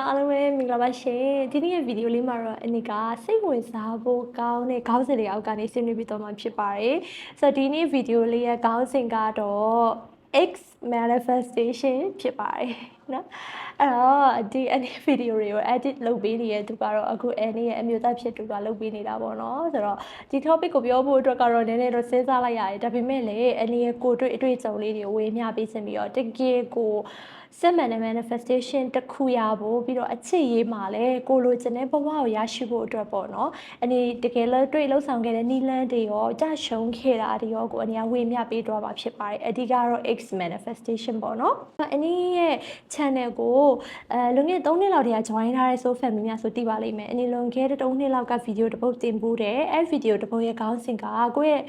တော့အားလုံးပဲမင်္ဂလာပါရှင်ဒီနေ့ရဲ့ဗီဒီယိုလေးမှာတော့အနိကစိတ်ဝင်စားဖို့ကောင်းတဲ့ခေါင်းစဉ်တွေအောက်ကနေဆွေးနွေးပြီးတော့မှဖြစ်ပါတယ်ဆိုတော့ဒီနေ့ဗီဒီယိုလေးရဲ့ခေါင်းစဉ်ကတော့ X manifestation ဖြစ်ပါတယ်နော်အဲ့တော့ဒီအနေဗီဒီယိုတွေကို edit လုပ်ပေးနေတဲ့သူကတော့အခုအနေရဲ့အမျိုးသားဖြစ်သူကလုပ်ပေးနေတာပေါ့နော်ဆိုတော့ဒီ topic ကိုပြောဖို့အတွက်ကတော့နည်းနည်းတော့စဉ်းစားလိုက်ရတယ်ဒါပေမဲ့လည်းအနေရဲ့ကိုတွေ့အတွေ့အကြုံလေးတွေကိုဝေမျှပေးခြင်းပြီးတော့တကယ်ကို စစ်မှန်တဲ့ manifestation တစ်ခုရဖို့ပြီးတော့အချစ်ရေးမှာလည်းကိုလိုချင်တဲ့ဘဝကိုရရှိဖို့အတွက်ပေါ့နော်အနေတကယ်လို့တွေ့လှုပ်ဆောင်ခဲ့တဲ့နီလန်းတွေရောကြရှုံးခဲ့တာတွေရောကိုအနေကဝေမျှပေးတော့မှာဖြစ်ပါတယ်အဓိကတော့ X manifestation ပေါ့နော်အနည်းရဲ့ channel ကိုအဲလွန်ခဲ့တဲ့3နှစ်လောက်တည်းက join ထားတဲ့ so family များဆိုသိပါလိမ့်မယ်အနည်းလွန်ခဲ့တဲ့3နှစ်လောက်က video တစ်ပုဒ်တင်ပို့တယ်အဲ video တစ်ပုဒ်ရဲ့ခေါင်းစဉ်ကကိုယ့်ရဲ့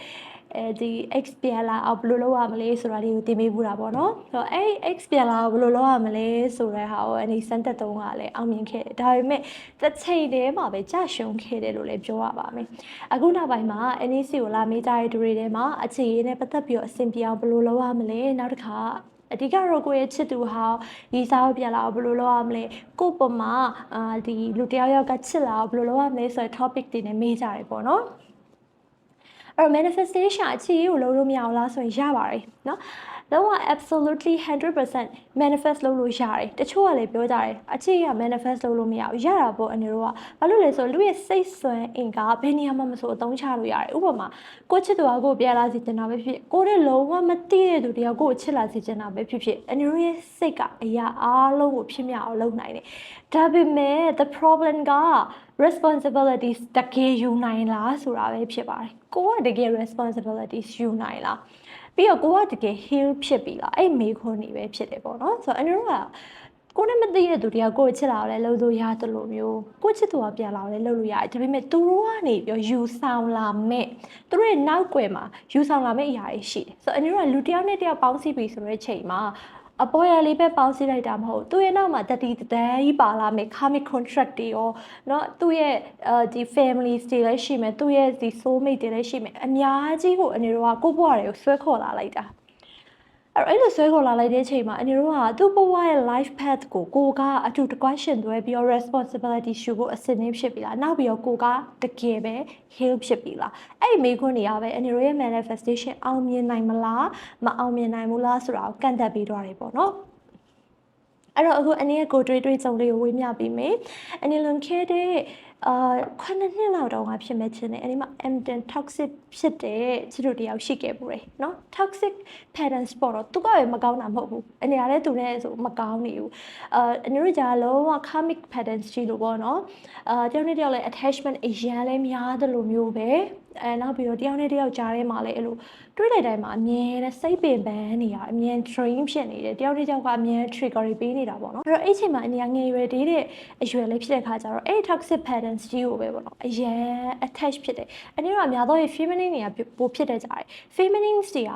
အဲဒီ X ပြန်လာအောင်ဘယ်လိုလုပ်ရမလဲဆိုတာလေးကိုတင်ပေးဘူးတာပေါ့နော်ဆိုတော့အဲ့ X ပြန်လာအောင်ဘယ်လိုလုပ်ရမလဲဆိုတဲ့ဟာကိုအနေစမ်းသက်တုံးကလည်းအောင်မြင်ခဲ့တယ်ဒါပေမဲ့တစ်ချိန်တည်းမှာပဲကြာရှုံးခဲ့တယ်လို့လည်းပြောရပါမယ်အခုနောက်ပိုင်းမှာ NEC ကိုလာမေးကြတဲ့သူတွေထဲမှာအခြေရေးနဲ့ပတ်သက်ပြီးတော့အဆင်ပြေအောင်ဘယ်လိုလုပ်ရမလဲနောက်တစ်ခါအဓိကတော့ကိုယ့်ရဲ့ချစ်သူဟာဒီစားကိုပြန်လာအောင်ဘယ်လိုလုပ်ရမလဲကိုယ့်ပမာအာဒီလူတယောက်ယောက်ကချစ်လာအောင်ဘယ်လိုလုပ်ရမလဲဆိုတဲ့ topic တွေနဲ့မေးကြတယ်ပေါ့နော် အဲ့တော့ manifestation အခြေအကိုလုံးလို့မရအောင်လားဆိုရင်ရပါတယ်เนาะ လုံးဝ absolutely 100% manifest လုပ်လို့ရတယ်တချို့ကလည်းပြောကြတယ်အခြေက manifest လုပ်လို့မရဘူးရတာပေါ့အနေတော့ကဘာလို့လဲဆိုလူရဲ့စိတ်ဆွမ်းအင်ကဘယ်နေရာမှမဆိုအသုံးချလို့ရတယ်ဥပမာကိုချစ်သူကကိုပြန်လာစီချင်တာပဲဖြစ်ကိုတဲ့လုံးဝမသိတဲ့သူတယောက်ကိုချစ်လာစီချင်တာပဲဖြစ်ဖြစ်အနေတို့ရဲ့စိတ်ကအရာအားလုံးကိုဖြစ်မြောက်အောင်လုပ်နိုင်တယ်ဒါပေမဲ့ the problem က responsibilities တကယ်ယူနိုင်လားဆိုတာပဲဖြစ်ပါတယ်ကိုကတကယ် responsibilities ယူနိုင်လား ပြီးတော့ကိုကတကယ် heal ဖြစ်ပြီလားအဲ့မေခွန်းနေပဲဖြစ်တယ်ပေါ့နော်ဆိုတော့အန်တို့ကကိုနဲ့မသိတဲ့သူတွေကကိုချစ်လာတော့လဲလှုပ်လို့ရတယ်လို့မျိုးကိုချစ်သူကပြန်လာတော့လဲလှုပ်လို့ရတယ်ဒါပေမဲ့သူတို့ကနေပြောယူဆောင်လာမဲ့သူတို့ရဲ့နောက်ွယ်မှာယူဆောင်လာမဲ့အရာတွေရှိတယ်ဆိုတော့အန်တို့ကလူတစ်ယောက်နဲ့တစ်ယောက်ပေါင်းစည်းပြီဆိုတဲ့ချိန်မှာ အပေါ်ရလေးပဲပေါင်းစည်းလိုက်တာမဟုတ်သူရဲ့နောက်မှာတတိတတန်းကြီးပါလာမယ် karmic contract တွေရောเนาะသူ့ရဲ့ဒီ family တွေလည်းရှိမယ်သူ့ရဲ့ဒီ soul mate တွေလည်းရှိမယ်အများကြီးကိုအနေတော့ကိုယ့်ဘဝတွေကိုဆွဲခေါ်လာလိုက်တာ အဲ့တော့အဲ့လိုဆွဲခေါ်လာလိုက်တဲ့အချိန်မှာအနေတို့ကသူ့ဘဝရဲ့ life path ကိုကိုကအတူတကွရှင်သွဲပြီးတော့ responsibility ရှုဖို့အစင်းဖြစ်ပြီလားနောက်ပြီးတော့ကိုကတကယ်ပဲ heal ဖြစ်ပြီလားအဲ့ဒီမိခွန်းတွေကပဲအနေတို့ရဲ့ manifestation အောင်မြင်နိုင်မလားမအောင်မြင်နိုင်ဘူးလားဆိုတာကိုကန့်သက်ပြီးတော့တယ်ပေါ့နော်အဲ့တော့အခုအနေရဲ့ကိုတွေးတွေးကြုံလေးကိုဝေးမျှပြီးမယ်အနေလွန်ခဲ့တဲ့ အာခုနှစ်နှစ်လောက်တော့ငါဖြစ်မဲ့ချင်းတယ်အဲဒီမှာ Amden toxic ဖြစ်တဲ့ချစ်တို့တယောက်ရှိခဲ့ဘူးတယ်နော် toxic parents ပေါ့တော့သူကပဲမကောင်းတာမဟုတ်ဘူးအနေရတဲ့သူနဲ့ဆိုမကောင်းနေဘူးအာအမျိုးကြာလုံးဝ karmic patterns ရှိလို့ပေါ့နော်အာတယောက်နဲ့တယောက်လည်း attachment အရန်လည်းများတယ်လို့မျိုးပဲအဲနောက်ပြီးတော့တယောက်နဲ့တယောက်ကြားထဲမှာလည်းအဲ့လိုတွေးလိုက်တိုင်းမှာအမြဲတမ်းစိတ်ပင်ပန်းနေရအမြဲ drain ဖြစ်နေတယ်တယောက်နဲ့တယောက်ကအမြဲ trigger ပေးနေတာပေါ့နော်အဲ့တော့အဲ့ချိန်မှာအနေရငယ်ရွယ်သေးတဲ့အရွယ်လေးဖြစ်တဲ့ခါကျတော့အဲ့ toxic pattern patterns ကြီးကိုပဲပေါ့နော်အရန် attach ဖြစ်တယ်အနေတော့အများသော feminine တွေကပိုဖြစ်တဲ့ကြတယ် feminine တွေက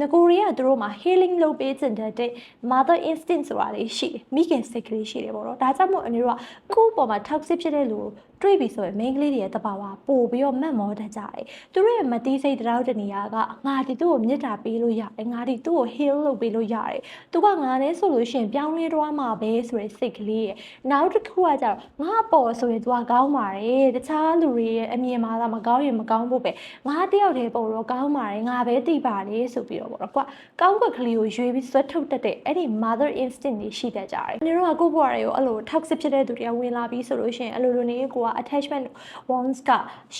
ငကိုရီးယားသူတို့မှာ healing လုပ်ပေးခြင်းတဲ့ mother instinct ဆိုတာလေးရှိတယ်မိခင်စိတ်ကလေးရှိတယ်ပေါ့နော်ဒါကြောင့်မို့အနေတို့ကကိုယ့်ပေါ်မှာ toxic ဖြစ်တဲ့လူကို တွေးပြီးဆိုရင် main ကလေးတွေရဲ့တဘာဝပို့ပြီးတော့မှတ်မောတတ်ကြတယ်သူတို့ရဲ့မတိစိတ်တရောက်တနေရာကငါဒီသူ့ကိုမြစ်တာပေးလို့ရတယ်ငါဒီသူ့ကို heal လုပ်ပေးလို့ရတယ်သူကငါနဲ့ဆိုလို့ရှိရင်ပြောင်းလဲသွားမှာပဲဆိုတဲ့စိတ်ကလေးရဲ့နောက်တစ်ခုကကြတော့ငါပေါ်ဆိုရင်သူကကောင်းပါတယ်တခြားလူတွေရဲ့အမြင်မှာသာမကောင်းရင်မကောင်းဖို့ပဲငါတယောက်တည်းပေါ်တော့ကောင်းပါတယ်ငါပဲသိပါတယ်ဆိုပြီးတော့ပေါ့နော်ကွာကောင်းကွက်ကလေးကိုရွေးပြီးဆွဲထုတ်တတ်တဲ့အဲ့ဒီ mother instinct တွေရှိတတ်ကြတယ်။ဒီတော့ကိုယ့်ဘဝတွေကိုအဲ့လို toxic ဖြစ်တဲ့သူတွေကဝင်လာပြီးဆိုလို့ရှိရင်အဲ့လိုလိုနေကိုက attachment wounds က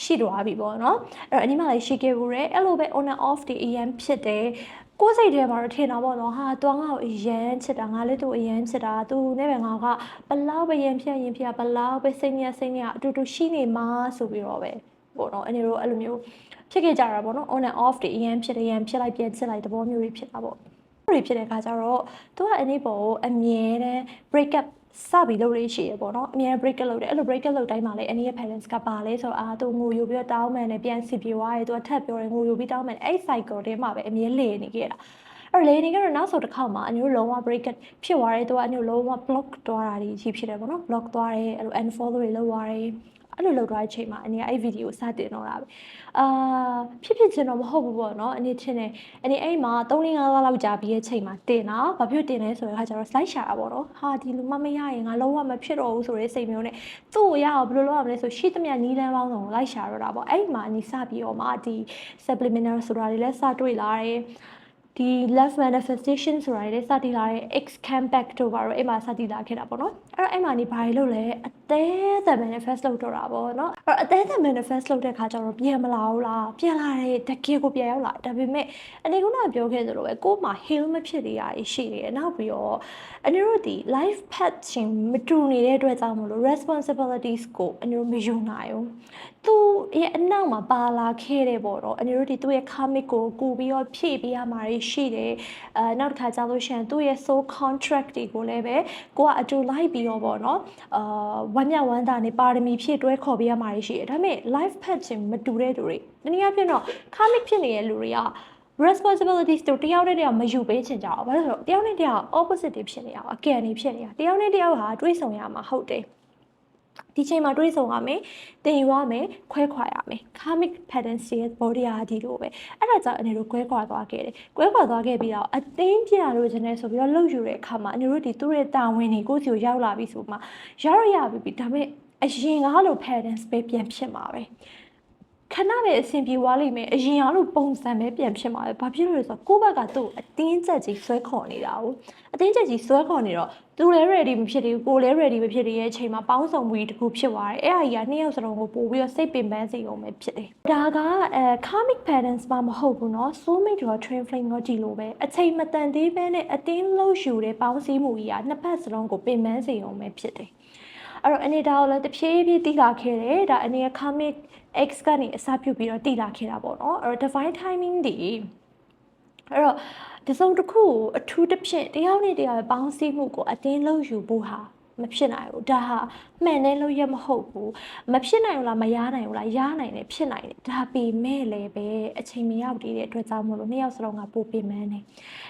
ရှိသွားပြီပေါ့နော်။အဲ့တော့အနည်းမှလည်းရှိခဲ့ဘူးတဲ့အဲ့လိုပဲ on and off တွေအရင်ဖြစ်တယ်။ကိုယ်စိတ်ထဲမှာတော့ထင်တာပေါ့နော်ဟာတွားငါ့ကိုအရန်ချစ်တာငါလည်းသူ့အရန်ချစ်တာသူနဲ့ပဲငါကဘလောက်ပဲရင်ဖြတ်ရင်ဖြတ်ဘလောက်ပဲစိတ်ညက်စိတ်ညက်အတူတူရှိနေမှာဆိုပြီးတော့ပဲပေါ့နော်အနေတို့အဲ့လိုမျိုးဖြစ်ခဲ့ကြတာပေါ့နော် on and off တွေအရင်ဖြစ်တယ်ရန်ဖြစ်လိုက်ပြန်ချစ်လိုက်တဘောမျိုးတွေဖြစ်တာပေါ့တွေဖြစ်တဲ့အခါကျတော့သူကအနေပေါ်ကိုအမြဲတမ်း break up စပြီးလုပ်လို့ရှိရပေါ့နော်အများ break လုပ်တယ်အဲ့လို break လုပ်တိုင်းမှာလည်းအနည်းရဲ့ balance ကပါလဲဆိုတော့အာသူငိုယူပြီးတော့တောင်းမှန်တယ်ပြန်စီပြေသွားတယ်သူကထပ်ပြောတယ်ငိုယူပြီးတောင်းမှန်အဲ့ cycle ထဲမှာပဲအမြဲလေနေခဲ့တာအဲ့လေနေကတော့နောက်ဆိုတစ်ခါမှအမျိုးလုံးဝ break ဖြစ်သွားတယ်သူကအမျိုးလုံးဝ block သွားတာကြီးဖြစ်တယ်ပေါ့နော် block သွားတယ်အဲ့လို unfollow တွေလုပ်သွားတယ် အဲ့လိုလုပ်သွားတဲ့အချိန်မှာအနေကအဲ့ဗီဒီယိုစတင်တော့တာပဲအာဖြစ်ဖြစ်ချင်းတော့မဟုတ်ဘူးပေါ့နော်အနေချင်းနေအနေအဲ့မှာ3 4 5လောက်ကြာပြီးရဲ့ချိန်မှာတင်တာဘာဖြစ်တင်လဲဆိုတဲ့အခါကျတော့ slide ရှာတာပေါ့နော်ဟာဒီလူမမရရင်ငါလုံးဝမဖြစ်တော့ဘူးဆိုတဲ့စိတ်မျိုးနဲ့သူ့ကိုရအောင်ဘယ်လိုလုပ်ရမလဲဆိုရှိသမျှနီးလန်းပေါင်းစုံကိုလိုက်ရှာတော့တာပေါ့အဲ့မှာအနီစပြီးတော့မှဒီ subliminal ဆိုတာတွေလည်းစတွေ့လာတယ် ဒီ love manifestation ဆိုတာတွေလည်းစတည်လာတဲ့ x comeback တို့ပါတော့အဲ့မှာစတည်လာခဲ့တာပေါ့နော်အဲ့တော့အဲ့မှာနေဘာတွေလုပ်လဲအသေးသက် manifest လုပ်တော့တာပေါ့နော်အဲ့တော့အသေးသက် manifest လုပ်တဲ့ခါကျတော့ပြန်မလာဘူးလားပြန်လာတယ်တကယ်ကိုပြန်ရောက်လာဒါပေမဲ့အနေကပြောခဲ့သလိုပဲကို့မှာ heal မဖြစ်သေးရရှိနေတယ်နောက်ပြီးတော့အနေတို့ဒီ life path ချင်းမတူနေတဲ့အတွက်ကြောင့်မလို့ responsibilities ကိုအနေတို့မယူနိုင်ဘူးသူရဲ့အနောက်မှာပါလာခဲ့တဲ့ပေါ့တော့အနေတို့ဒီသူ့ရဲ့ karmic ကိုကူပြီးတော့ဖြည့်ပေးရမှာရှိတယ်အဲနောက်တစ်ခါကြာလို့ရှိရင်သူ့ရဲ့ soul contract တွေကိုလည်းပဲကိုကအတူလိုက်ပြီးတော့ပေါ့နော်အာဝမ်းမြောက်ဝမ်းသာနေပါရမီဖြည့်တွဲခေါ်ပေးရမှာရှိတယ်ဒါပေမဲ့ life path ချင်းမတူတဲ့လူတွေတနည်းအားဖြင့်တော့ karmic ဖြစ်နေတဲ့လူတွေက responsibilities တို့တယောက်နဲ့တယောက်မယူပေးချင်ကြအောင်ဘာလို့လဲဆိုတော့တယောက်နဲ့တယောက် opposite တွေဖြစ်နေအောင်အကယ်နေဖြစ်နေတာတယောက်နဲ့တယောက်ဟာတွေးဆုံရမှာဟုတ်တယ် ဒီချိန်မှာတွေးဆုံရမယ်တင်ယူရမယ်ခွဲခွာရမယ် karmic patterns ရဲ့ body ဟာဒီလိုပဲအဲ့ဒါကြောင့်အနေတို့ခွဲခွာသွားခဲ့တယ်ခွဲခွာသွားခဲ့ပြီးတော့အသိဉာဏ်လို့ခြင်းနဲ့ဆိုပြီးတော့လှုပ်ယူတဲ့အခါမှာအနေတို့ဒီသူ့ရဲ့တာဝန်တွေကိုစီကိုရောက်လာပြီဆိုမှရရရပြီဒါပေမဲ့အရင်ကားလို patterns ပဲပြန်ဖြစ်မှာပဲ ခဏပဲအဆင်ပြေသွားလိမ့်မယ်အရင်အားလို့ပုံစံပဲပြန်ဖြစ်မှာပဲဘာဖြစ်လို့လဲဆိုတော့ကိုယ့်ဘက်ကသူ့အတင်းကျပ်ကြီးဆွဲခေါ်နေတာ哦အတင်းကျပ်ကြီးဆွဲခေါ်နေတော့သူလည်း ready မဖြစ်သေးဘူးကိုလည်း ready မဖြစ်သေးတဲ့အချိန်မှာပေါင်းစုံမှုတခုဖြစ်သွားတယ်အဲ့အကြီးကနှစ်ယောက်စလုံးကိုပို့ပြီးတော့စိတ်ပင်ပန်းစေအောင်ပဲဖြစ်တယ်ဒါကအဲ karmic patterns မှမဟုတ်ဘူးเนาะ soulmate ရော twin flame ရောကြည့်လို့ပဲအချိန်မတန်သေးဘဲနဲ့အတင်းလို့ယူတဲ့ပေါင်းစည်းမှုကြီးကနှစ်ဖက်စလုံးကိုပင်ပန်းစေအောင်ပဲဖြစ်တယ် အဲ့တော့အနေဒါကိုလည်းတဖြည်းဖြည်းတိလာခဲ့တယ်ဒါအနေက karmic x ကနေအစပြုပြီးတော့တိလာခဲ့တာပေါ့နော်အဲ့တော့ divine timing ဒီအဲ့တော့ဒီစုံတစ်ခုကိုအထူးတစ်ဖြင့်တယောက်နဲ့တယောက်ပေါင်းစည်းမှုကိုအတင်းလို့ယူဖို့ဟာ မဖြစ်နိုင်ဘူးဒါဟာမှန်တဲ့လို့ရမဟုတ်ဘူးမဖြစ်နိုင်ဘူးလားမရနိုင်ဘူးလားရနိုင်တယ်ဖြစ်နိုင်တယ်ဒါပေမဲ့လည်းပဲအချိန်မရောက်သေးတဲ့အတွက်ကြောင့်မလို့နှစ်ယောက်စလုံးကပိုပင်ပန်းနေ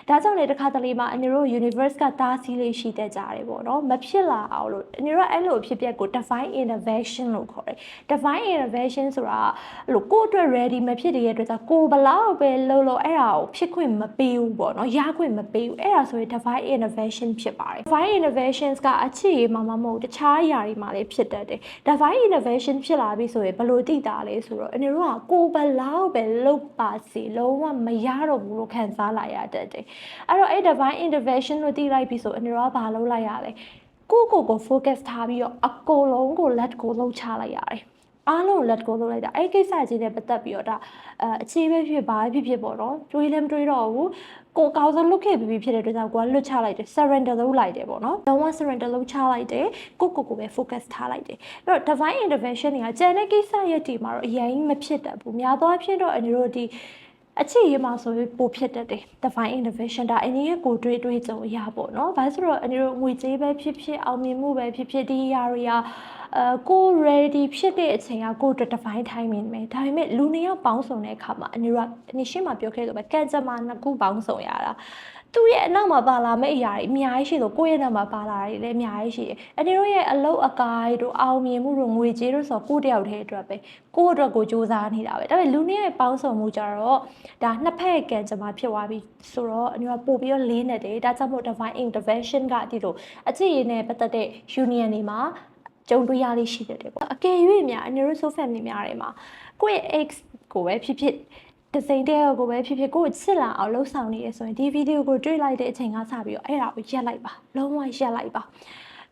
ဒါကြောင့်လေတစ်ခါတလေမှာအန်တို့ universe ကတားဆီးလေးရှိတတ်ကြတယ်ပေါ့နော်မဖြစ်လာအောင်လို့အန်တို့အဲ့လိုအဖြစ်အပျက်ကို divine intervention လို့ခေါ်တယ် divine intervention ဆိုတာအဲ့လိုကိုယ့်အတွက် ready မဖြစ်တဲ့အတွက်ကြောင့်ကိုယ်ဘလောက်ပဲလုပ်လို့အဲ့ဒါကိုဖြစ်ခွင့်မပေးဘူးပေါ့နော်ရခွင့်မပေးဘူးအဲ့ဒါဆိုရင် divine intervention ဖြစ်ပါတယ် divine interventions ကအချစ်ရေးမှာမမဟုတ်တခြားအရာတွေမှာလည်းဖြစ်တတ်တယ် divine intervention ဖြစ်လာပြီဆိုရင်ဘယ်လိုသိတာလဲဆိုတော့အနေတို့ကကိုယ်ဘလောက်ပဲလုပ်ပါစေလုံးဝမရတော့ဘူးလို့ခံစားလာရတတ်တယ်အဲ့တော့အဲ့ divine intervention လို့သိလိုက်ပြီဆိုအနေတို့ကဘာလုပ်လိုက်ရလဲကိုကိုကို focus ထားပြီးတော့အကုန်လုံးကို let go လုပ်ချလိုက်ရတယ် အားလုံး let go လုပ်လိုက်တာအဲ့ကိစ္စကြီးနဲ့ပတ်သက်ပြီးတော့ဒါအအခြေပဲဖြစ်ပါဖြစ်ဖြစ်ပေါ့နော်တွေးလည်းမတွေးတော့ဘူးကိုအကောင်းဆုံးလုပ်ခဲ့ပြီးဖြစ်တဲ့အတွက်ကြောင့်ကိုကလွတ်ချလိုက်တယ် surrender လုပ်လိုက်တယ်ပေါ့နော်လုံးဝ surrender လုပ်ချလိုက်တယ်ကိုကိုကိုပဲ focus ထားလိုက်တယ်အဲ့တော့ divine intervention တွေကကျန်တဲ့ကိစ္စရဲ့ဒီမှာတော့အရင်မဖြစ်တတ်ဘူးများသောအားဖြင့်တော့အညီတို့ဒီ အခြေရေးမှာဆိုပြီးပိုဖြစ်တတ်တယ် divine intervention ဒါအင်းရဲ့ကိုတွေးတွေးကြုံအရာပေါ့နော်ဘာလို့ဆိုတော့အညီတို့ငွေကြေးပဲဖြစ်ဖြစ်အောင်မြင်မှုပဲဖြစ်ဖြစ်ဒီအရာတွေကအဲကို ready ဖြစ်တဲ့အချိန်ကကိုအတွက် divine timing ပဲဒါပေမဲ့လူနှစ်ယောက်ပေါင်းစုံတဲ့အခါမှာအညီတို့ကအနည်းရှင်းမှာပြောခဲ့လို့ပဲကံကြမ္မာနှစ်ခုပေါင်းစုံရတာ သူ့ရဲ့အနောက်မှာပါလာမယ့်အရာတွေအများကြီးရှိလို့ကိုယ့်ရဲ့နောက်မှာပါလာတာတွေလည်းအများကြီးရှိတယ်။အနေတို့ရဲ့အလုတ်အကားတို့အောင်မြင်မှုတို့ငွေကြေးတို့ဆိုကိုယ့်တယောက်တည်းအတွက်ပဲကိုယ့်အတွက်ကိုစူးစမ်းနေတာပဲ။ဒါပေမဲ့လူနှစ်ရဲ့ပေါင်းစုံမှုကြတော့ဒါနှစ်ဖက်ကံကြမ္မာဖြစ်သွားပြီဆိုတော့အနေကပို့ပြီးတော့လေးနေတယ်။ဒါကြောင့်မို့ divine intervention ကဒီလိုအကြည့်ရင်းနဲ့ပတ်သက်တဲ့ union တွေမှာကြုံတွေ့ရလေးရှိတယ်ပေါ့အကယ်၍များအန်ရိုဆိုဖက်မီများတွေမှာကိုယ့်ရဲ့ ex ကိုပဲဖြစ်ဖြစ် တစိမ့်တဲ့ကိုပဲဖြစ်ဖြစ်ကိုယ်ချစ်လာအောင်လှုပ်ဆောင်နေရဆိုရင်ဒီဗီဒီယိုကိုတွေ့လိုက်တဲ့အချိန်ကစပြီးတော့အဲ့ဒါကိုရက်လိုက်ပါလုံးဝရက်လိုက်ပါ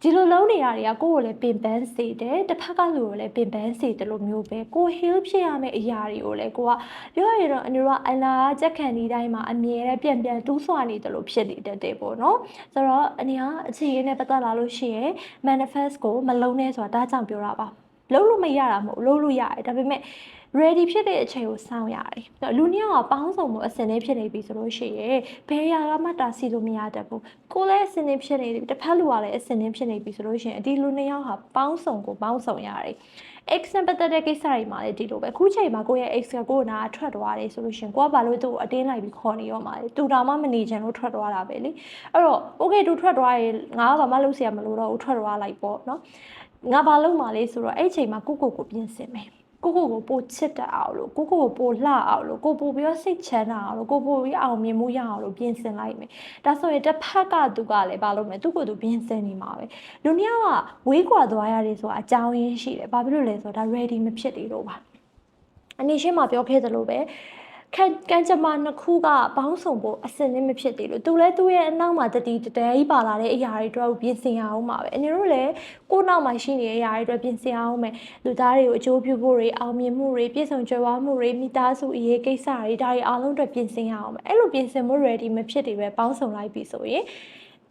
ဒီလိုလုံးနေရတွေကကိုယ့်ကိုလည်းပင်ပန်းစေတယ်တစ်ဖက်ကလူကိုလည်းပင်ပန်းစေတယ်လို့မျိုးပဲကို heal ဖြစ်ရမယ့်အရာတွေကိုလည်းကိုကပြောရရင်တော့အန်တို့ကအနာကြက်ခံဒီတိုင်းမှာအမြဲတမ်းပြန်ပြန်တူးဆွနေတယ်လို့ဖြစ်နေတတ်တယ်ပေါ့နော်ဆိုတော့အနေကအခြေရင်းနဲ့ပတ်သက်လာလို့ရှိရင် manifest ကိုမလုံးနဲ့ဆိုတာဒါကြောင့်ပြောတာပါ လုံးလို့မရတာမဟုတ်လုံးလို့ရတယ်ဒါပေမဲ့ ready ဖြစ်တဲ့အချိန်ကိုစောင့်ရတယ်။အဲ့တော့လူနှစ်ယောက်ကပေါင်းစုံမှုအစင်နေဖြစ်နေပြီဆိုလို့ရှိရင်ဘယ်ရာကမှတာစီလို့မရတတ်ဘူး။ကိုယ်လည်းအစင်နေဖြစ်နေပြီတစ်ဖက်လူကလည်းအစင်နေဖြစ်နေပြီဆိုလို့ရှိရင်ဒီလူနှစ်ယောက်ဟာပေါင်းစုံကိုပေါင်းစုံရတယ်။ X နဲ့ပတ်သက်တဲ့ကိစ္စတွေမှာလည်းဒီလိုပဲအခုချိန်မှာကိုယ့်ရဲ့ X ကကိုယ်နာထွက်သွားတယ်ဆိုလို့ရှရင်ကိုကဘာလို့သူ့ကိုအတင်းလိုက်ပြီးခေါ်နေရောမှာလဲသူတောင်မှမနေချင်လို့ထွက်သွားတာပဲလေအဲ့တော့ okay သူထွက်သွားရင်ငါကဘာမှလုပ်စရာမလိုတော့ဘူးထွက်သွားလိုက်ပေါ့နော် ငါဘာလုပ်မှာလဲဆိုတော့အဲ့ချိန်မှာကိုကိုကိုပြင်ဆင်မယ်ကိုကိုကိုပိုချစ်တတ်အောင်လို့ကိုကိုကိုပိုလှအောင်လို့ကိုပိုပြီးတော့စိတ်ချမ်းသာအောင်လို့ကိုပိုပြီးအောင်မြင်မှုရအောင်လို့ပြင်ဆင်လိုက်မယ်ဒါဆိုရင်တစ်ဖက်ကသူကလည်းဘာလုပ်မလဲသူ့ကိုယ်သူပြင်ဆင်နေမှာပဲလူနှစ်ယောက်ကဝေးကွာသွားရတယ်ဆိုတာအကြောင်းရင်းရှိတယ်ဘာဖြစ်လို့လဲဆိုတော့ဒါ ready မဖြစ်သေးလို့ပါအနည်းရှင်းမှာပြောခဲ့သလိုပဲ ခံကံကြမ္မာနှစ်ခုကပေါင်းစုံဖို့အစင်နဲ့မဖြစ်သေးလို့သူလည်းသူ့ရဲ့အနောက်မှာတတိတတဲကြီးပါလာတဲ့အရာတွေအတွက်ပြင်ဆင်ရအောင်ပါပဲအနေတို့လည်းကိုယ့်နောက်မှာရှိနေတဲ့အရာတွေအတွက်ပြင်ဆင်အောင်မယ်လူသားတွေကိုအကျိုးပြုဖို့တွေအောင်မြင်မှုတွေပြည့်စုံကြွယ်ဝမှုတွေမိသားစုအရေးကိစ္စတွေဒါတွေအားလုံးအတွက်ပြင်ဆင်ရအောင်မယ်အဲ့လိုပြင်ဆင်မှု ready မဖြစ်သေးပဲပေါင်းစုံလိုက်ပြီဆိုရင်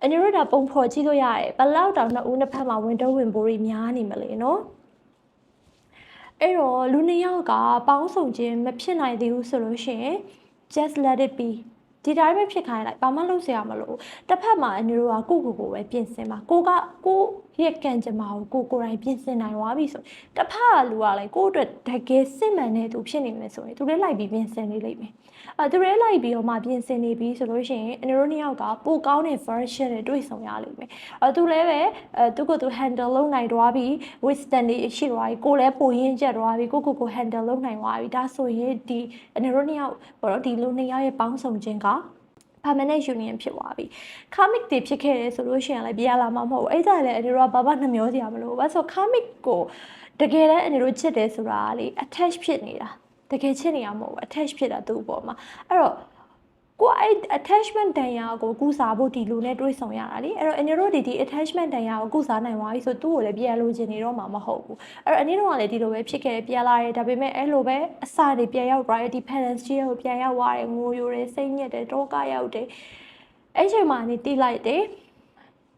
အနေတို့ဒါပုံဖော်ကြည့်လို့ရတယ်ဘလောက်တောင်နှစ်ဦးနှစ်ဖက်မှာဝင်တော့ဝင်ပိုးတွေများနေမလဲနော် အဲ့တော့လူနှစ်ယောက်ကပေါင်းစုံခြင်းမဖြစ်နိုင်သေးဘူးဆိုလို့ရှိရင် just let it be ဒီတိုင်းပဲဖြစ်ခိုင်းလိုက်ဘာမှလုပ်စရာမလိုတစ်ဖက်မှာအန်တို့ကကိုကိုကိုပဲပြင်ဆင်ပါကိုကကို ရဲ့ကံကြမ္မာကိုကိုကိုယ်တိုင်ပြင်ဆင်နိုင်သွားပြီဆိုတစ်ဖက်ကလူကလည်းကိုအတွက်တကယ်စစ်မှန်တဲ့သူဖြစ်နေမယ်ဆိုရင်သူလည်းလိုက်ပြီးပြင်ဆင်နေလိမ့်မယ်အဲသူလည်းလိုက်ပြီးတော့မှပြင်ဆင်နေပြီဆိုလို့ရှိရင်အန်တို့နှစ်ယောက်ကပိုကောင်းတဲ့ version တွေတွေ့ဆုံရလိမ့်မယ်အဲသူလည်းပဲအဲသူကသူ handle လုပ်နိုင်သွားပြီ wisdom တွေရှိသွားပြီကိုလည်းပိုရင်းကျက်သွားပြီကိုကိုကို handle လုပ်နိုင်သွားပြီဒါဆိုရင်ဒီအန်တို့နှစ်ယောက်ဘောတော့ဒီလူနှစ်ယောက်ရဲ့ပေါင်းစုံခြင်းက permanent union ဖြစ်သွားပြီ karmic တွေဖြစ်ခဲ့တယ်ဆိုလို့ရှိရင်လည်းပြရလာမှာမဟုတ်ဘူးအဲ့ဒါလည်းအနေတို့ကဘာမှနှမျောစရာမလိုဘူးဘာလို့ဆို karmic ကိုတကယ်တမ်းအနေတို့ချစ်တယ်ဆိုတာကလေ attach ဖြစ်နေတာတကယ်ချစ်နေရမဟုတ်ဘူး attach ဖြစ်တာသူ့အပေါ်မှာအဲ့တော့ ကိုအဲ့ attachment တန်ရာကိုကုစားဖို့ဒီလူနဲ့တွေးဆောင်ရတာလေအဲ့တော့အနေတို့ဒီဒီ attachment တန်ရာကိုကုစားနိုင်သွားပြီဆိုသူ့ကိုလည်းပြန်လို့ချင်နေတော့မှာမဟုတ်ဘူးအဲ့တော့အနေတို့ကလည်းဒီလိုပဲဖြစ်ခဲ့တယ်ပြန်လာတယ်ဒါပေမဲ့အဲ့လိုပဲအစတွေပြန်ရောက်သွားတယ် dependence ကြီးကိုပြန်ရောက်သွားတယ်ငိုယိုတယ်စိတ်ညစ်တယ်တောကရောက်တယ်အဲ့ချိန်မှာနေတိလိုက်တယ်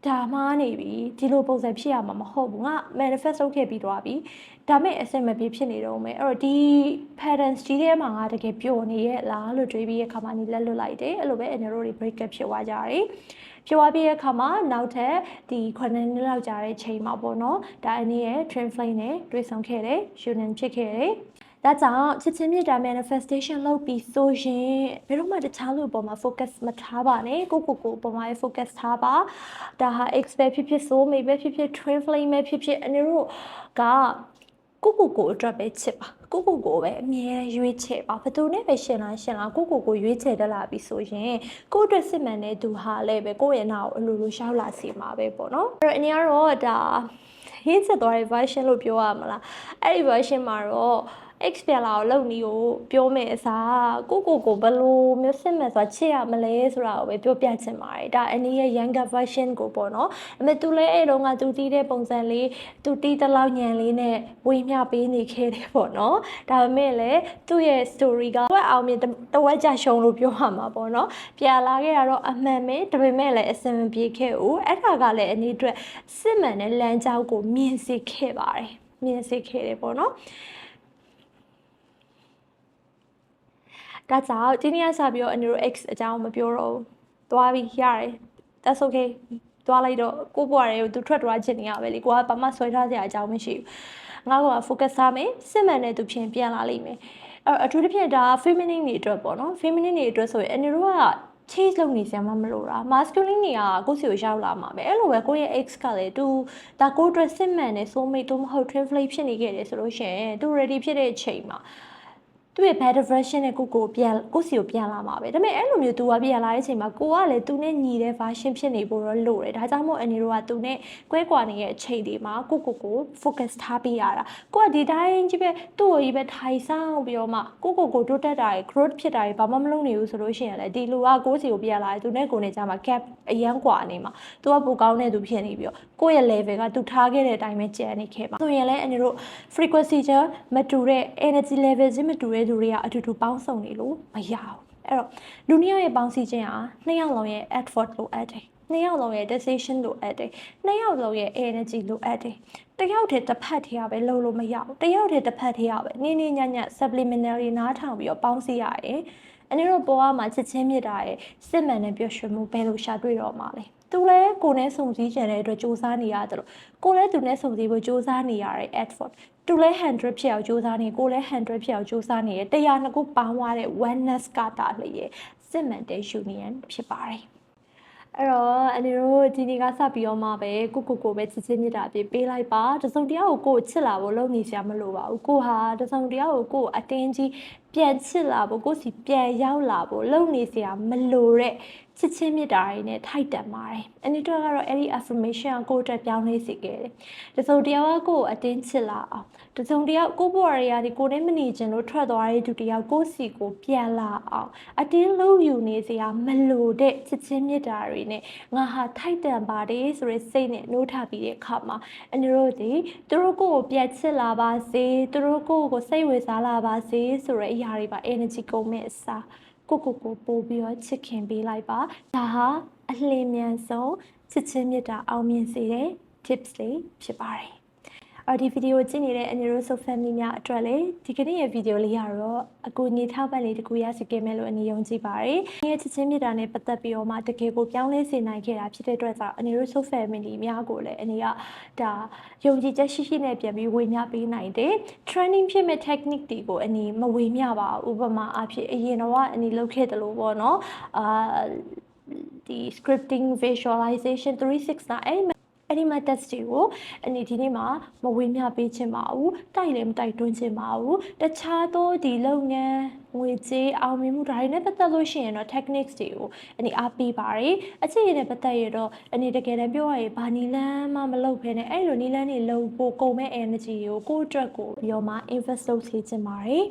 ဒါမှနေပြီဒီလိုပုံစံဖြစ်ရမှာမဟုတ်ဘူးငါ manifest လုပ်ခဲ့ပြီးသွားပြီ ဒါမဲ့အဆင်မပြေဖြစ်နေတော့မယ်အဲ့တော့ဒီ patterns ကြီးထဲမှာငါတကယ်ပျော်နေရဲ့လားလို့တွေးပြီးရခါမှနေလက်လွတ်လိုက်တယ်အဲ့လိုပဲ energy တွေ break up ဖြစ်သွားကြတယ်ဖြစ်သွားပြီးတဲ့အခါမှာနောက်ထပ်ဒီ9နှစ်လောက်ကြာတဲ့ချိန်မှာပေါ့နော်ဒါအနည်းရဲ့ train flame နဲ့တွေ့ဆုံခဲ့တယ် union ဖြစ်ခဲ့တယ်ဒါကြောင့်ချစ်ချင်းမြတ်တာ manifestation လုပ်ပြီးဆိုရင်ဘယ်တော့မှတခြားလူအပေါ်မှာ focus မထားပါနဲ့ကိုကိုကိုအပေါ်မှာ focus ထားပါဒါဟာ expert ဖြစ်ဖြစ်ဆိုမေပဲဖြစ်ဖြစ် train flame ပဲဖြစ်ဖြစ်အနေတို့က ကိုကိုကိုအတွက်ပဲချစ်ပါကိုကိုကိုပဲအမြဲရွေးချယ်ပါဘယ်သူနဲ့ပဲရှင်လားရှင်လားကိုကိုကိုရွေးချယ်တတ်လာပြီဆိုရင်ကိုအတွက်စစ်မှန်တဲ့သူဟာလည်းပဲကိုယ့်ရဲ့နာကိုအလိုလိုရှောက်လာစီမှာပဲပေါ့နော်အဲ့တော့အနည်းကတော့ဒါဟင်းဆက်သွားတဲ့ version လို့ပြောရမလားအဲ့ဒီ version မှာတော့ X ပြန်လာကိုလုံနီကိုပြောမယ်အစားကိုကိုကိုဘယ်လိုမျိုးစစ်မဲ့ဆိုတာချစ်ရမလဲဆိုတာကိုပဲပြောပြချင်ပါတယ်ဒါအနည်းရဲ့ younger version ကိုပေါ့နော်အမေသူလည်းအဲ့တော့ကသူတီးတဲ့ပုံစံလေးသူတီးတလောက်ညံလေးနဲ့ဝေမျှပေးနေခဲ့တယ်ပေါ့နော်ဒါပေမဲ့လည်းသူ့ရဲ့ story ကဝက်အောင်မြင်တဝက်ကြရှုံလို့ပြောရမှာပေါ့နော်ပြန်လာခဲ့တာတော့အမှန်ပဲဒါပေမဲ့လည်းအစင်မပြေခဲ့ဘူးအဲ့ဒါကလည်းအနည်းအတွက်စစ်မှန်တဲ့လမ်းကြောင်းကိုမြင်စေခဲ့ပါတယ်မြင်စေခဲ့တယ်ပေါ့နော် ဒါကြောင့်ဒီနေ့ကစပြီးတော့အန်ရို X အကြောင်းမပြောတော့ဘူးသွားပြီးရတယ် that's okay သွားလိုက်တော့ကိုဘွားတွေကိုသူထွက်သွားချင်နေရပဲလေကိုကဘာမှဆွဲထားစရာအကြောင်းမရှိဘူးငါက focus ထားမယ်စစ်မှန်တဲ့သူဖြင့်ပြန်လာလိမ့်မယ်အဲ့အထူးသဖြင့်ဒါ feminine တွေအတွက်ပေါ့နော် feminine တွေအတွက်ဆိုရင်အန်ရိုက chase လုပ်နေစရာမမလိုတာ masculine တွေကကိုယ့်စီကိုရောက်လာမှာပဲအဲ့လိုပဲကိုယ့်ရဲ့ ex ကလည်းသူဒါကိုယ့်အတွက်စစ်မှန်တဲ့ soulmate တို့မဟုတ် twin flame ဖြစ်နေခဲ့တယ်ဆိုလို့ရှိရင်သူ ready ဖြစ်တဲ့အချိန်မှာ သူ့ရဲ့ better version နဲ့ကိုကိုပြန်ကိုစီကိုပြန်လာမှာပဲဒါပေမဲ့အဲ့လိုမျိုးသူကပြန်လာတဲ့အချိန်မှာကိုကလည်းသူနဲ့ညီတဲ့ version ဖြစ်နေဖို့တော့လိုတယ်ဒါကြောင့်မို့အနေတို့ကသူနဲ့ကွဲကွာနေတဲ့အချိန်တွေမှာကိုကိုကို focus ထားပေးရတာကိုကဒီတိုင်းကြီးပဲသူ့ကိုကြီးပဲထိုင်ဆောင်ပြီးတော့မှကိုကိုကိုတိုးတက်တာရယ် growth ဖြစ်တာရယ်ဘာမှမလုပ်နိုင်ဘူးဆိုလို့ရှိရင်လည်းဒီလူကကိုစီကိုပြန်လာတယ်သူနဲ့ကိုနဲ့ကြာမှာ gap အရန်ကွာနေမှာသူကပိုကောင်းတဲ့သူဖြစ်နေပြီးတော့ ကိုယ့်ရဲ့ level က तू ထားခဲ့တဲ့အတိုင်းပဲကျန်နေခဲ့မှာဆိုရင်လည်းအနေတို့ frequency ချင်းမတူတဲ့ energy level ချင်းမတူတဲ့သူတွေကအတူတူပေါင်းစုံနေလို့မရဘူးအဲ့တော့လူနှစ်ယောက်ရဲ့ပေါင်းစည်းခြင်းဟာနှစ်ယောက်လုံးရဲ့ effort လိုအပ်တယ်နှစ်ယောက်လုံးရဲ့ decision လိုအပ်တယ်နှစ်ယောက်လုံးရဲ့ energy လိုအပ်တယ်တယောက်တည်းတစ်ဖက်ထဲရပဲလုံးလို့မရဘူးတယောက်တည်းတစ်ဖက်ထဲရပဲနင်းနင်းညံ့ညံ့ subliminally နားထောင်ပြီးတော့ပေါင်းစည်းရတယ်အနေတို့ဘဝမှာချစ်ချင်းမြတ်တာရဲ့စစ်မှန်တဲ့ပျော်ရွှင်မှုဘယ်လိုရှာတွေ့တော့မှာလဲ သူလည်းကိုယ်နဲ့စုံစည်းကြတဲ့အတွက်စူးစမ်းနေရတယ်လို့ကိုယ်လည်းသူနဲ့စုံစည်းဖို့စူးစမ်းနေရတဲ့ effort သူလည်း100ဖြစ်အောင်စူးစမ်းနေကိုယ်လည်း100ဖြစ်အောင်စူးစမ်းနေတယ်တရားနှစ်ခုပေါင်းသွားတဲ့ oneness ကတာလျက်စစ်မှန်တဲ့ union ဖြစ်ပါတယ်အဲ့တော့အနေတို့ဒီနေ့ကစပြီးတော့မှပဲကိုကိုကိုပဲချစ်ချင်းမြတ်တာအပြည့်ပေးလိုက်ပါတစုံတယောက်ကိုကိုချစ်လာဖို့လုပ်နေစရာမလိုပါဘူးကိုဟာတစုံတယောက်ကိုကိုအတင်းကြီးပြန်ချစ်လာဖို့ကိုစီပြန်ရောက်လာဖို့လုပ်နေစရာမလိုတဲ့ ချစ်ချင်းမြတ်တာတွေနဲ့ထိုက်တန်ပါတယ်အနည်းတော့ကတော့အဲ့ဒီ affirmation ကိုကိုအတွက်ပြောင်းလဲစေခဲ့တယ်တစုံတယောက်ကကိုကိုအတင်းချစ်လာအောင်တစုံတယောက်ကိုဘဝရရာဒီကိုနဲ့မနေချင်လို့ထွက်သွားတဲ့သူတယောက်ကိုစီကိုပြန်လာအောင်အတင်းလုံးယူနေစရာမလိုတဲ့ချစ်ချင်းမြတ်တာတွေနဲ့ငါဟာထိုက်တန်ပါတယ်ဆိုတဲ့စိတ်နဲ့နှိုးထားပြီးတဲ့အခါမှာအန်တို့ဒီသူတို့ကိုကိုပြန်ချစ်လာပါစေသူတို့ကိုကိုစိတ်ဝင်စားလာပါစေဆိုတဲ့အရာတွေပါ energy ကုန်မဲ့အစား ကိုကိုကိုပို့ပြီးတော့ချစ်ခင်ပေးလိုက်ပါဒါဟာအလင်းမြန်ဆုံးချစ်ချင်းမြတ်တာအောင်မြင်စေတဲ့ tips လေးဖြစ်ပါတယ်အော် ဒီဗီဒီယိုကြည့်နေတဲ့အန်ရိုဆို family များအတွက်လေဒီကနေ့ရဲ့ဗီဒီယိုလေးကတော့အကူအညီထောက်ပံ့လေးတစ်ခုရရှိခဲ့မယ်လို့အနေယုံကြည်ပါတယ်။ဒီရဲ့ချစ်ချင်းမြတ်တာနဲ့ပတ်သက်ပြီးတော့မှတကယ်ကိုပြောင်းလဲစေနိုင်ခဲ့တာဖြစ်တဲ့အတွက်ကြောင့်အန်ရိုဆို family များကိုလည်းအနေကဒါယုံကြည်ချက်ရှိရှိနဲ့ပြန်ပြီးဝေမျှပေးနိုင်တယ်။ training ဖြစ်မဲ့ technique တွေကိုအနေမဝေမျှပါဘူး။ဥပမာအဖြစ်အရင်တော့အနေလုပ်ခဲ့တယ်လို့ပေါ့နော်။အာဒီ scripting visualization 369အဲ့ဒီ အဲ့ဒီမှာ test တွေကိုအနေဒီနေ့မှာမဝေမျှပေးခြင်းပါဘူးတိုက်လည်းမတိုက်တွန်းခြင်းပါဘူးတခြားသောဒီလုပ်ငန်းငွေကြေးအောင်မြင်မှုဒါတွေနဲ့ပတ်သက်လို့ရှိရင်တော့ techniques တွေကိုအနေအားပေးပါတယ်အခြေအနေနဲ့ပတ်သက်ရတော့အနေတကယ်တမ်းပြောရရင်ဘာနီလန်းမှမလုပ်ဘဲနဲ့အဲ့လိုနီလန်းတွေလုပ်ဖို့ကုန်မဲ့ energy ကိုကိုယ့်အတွက်ကိုပြီးတော့မှ invest လုပ်စေချင်ပါတယ်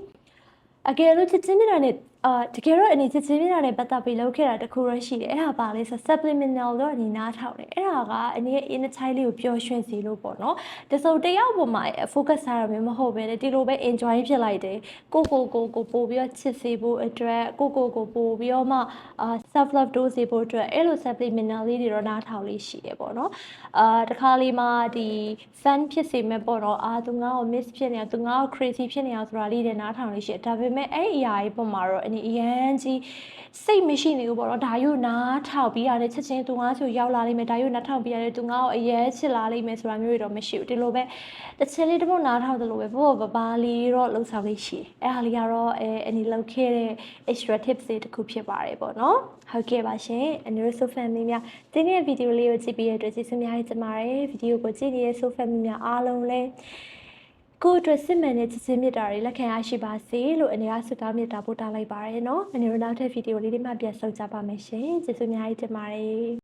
အကယ်လို့ချစ်ချင်းမြတ်တာနဲ့အာတကယ်တော့အနေချစ်ချင်းမြတ်တာနဲ့ပတ်သက်ပြီးလုပ်ခဲ့တာတခုရရှိတယ်အဲ့ဒါပါလဲဆို subliminal တော့အနေနားထောင်တယ်အဲ့ဒါကအနေရဲ့ inner child လေးကိုပျော်ရွှင်စေလို့ပေါ့နော်တစုံတယောက်ပေါ်မှာ focus ထားရမယ်မဟုတ်ပဲလေဒီလိုပဲ enjoy ဖြစ်လိုက်တယ်ကိုကိုကိုကိုပို့ပြီးတော့ချစ်စေဖို့အတွက်ကိုကိုကိုပို့ပြီးတော့မှအာ self love တိုးစေဖို့အတွက်အဲ့လို subliminal လေးတွေတော့နားထောင်လေးရှိတယ်ပေါ့နော်အာတခါလေးမှာဒီ fan ဖြစ်စေမဲ့ပေါ့နော်အာသူငါ့ကို miss ဖြစ်နေတာသူငါ့ကို crazy ဖြစ်နေတာဆိုတာလေးတွေနားထောင်လေးရှိတယ်ဒါပေမဲ့အဲ့အရာကြီးပုံမှာတော့အနေအရန်ကြီးစိတ်မရှိနေဘူးပေါ့နော်ဒါယူနားထောင်ပြီးရတယ်ချက်ချင်းသူငါ့ဆိုရောက်လာလိမ့်မယ်ဒါယူနားထောင်ပြီးရတယ်သူငါ့ကိုအရဲချစ်လာလိမ့်မယ်ဆိုတာမျိုးတွေတော့မရှိဘူးဒီလိုပဲတစ်ချင်းလေးတစ်ပုတ်နားထောင်တယ်လို့ပဲဘောဘဘာလေးတော့လှုပ်ဆောင်လေးရှိတယ်အဲ့ဟာလေးကတော့အဲအနေလောက်ခဲ့တဲ့ extra tips တွေတစ်ခုဖြစ်ပါတယ်ပေါ့နော်ဟုတ်ကဲ့ပါရှင် Anuriso family များဒီနေ့ဗီဒီယိုလေးကိုကြည့်ပြီးရတဲ့အတွက်ကျေးဇူးများကြီးတင်ပါတယ်ဗီဒီယိုကိုကြည့်နေတဲ့ so family များအားလုံးလည်း ကိုယ့်အတွက်စစ်မှန်တဲ့ချစ်ချင်းမြတ်တာတွေလက်ခံရရှိပါစေလို့အနေအားဆုတောင်းမြတ်တာပို့တာလိုက်ပါရယ်နော်အနေနဲ့နောက်ထပ်ဗီဒီယိုလေးတွေမှပြန်ဆုံကြပါမယ်ရှင်ကျေးဇူးများကြီးတင်ပါတယ်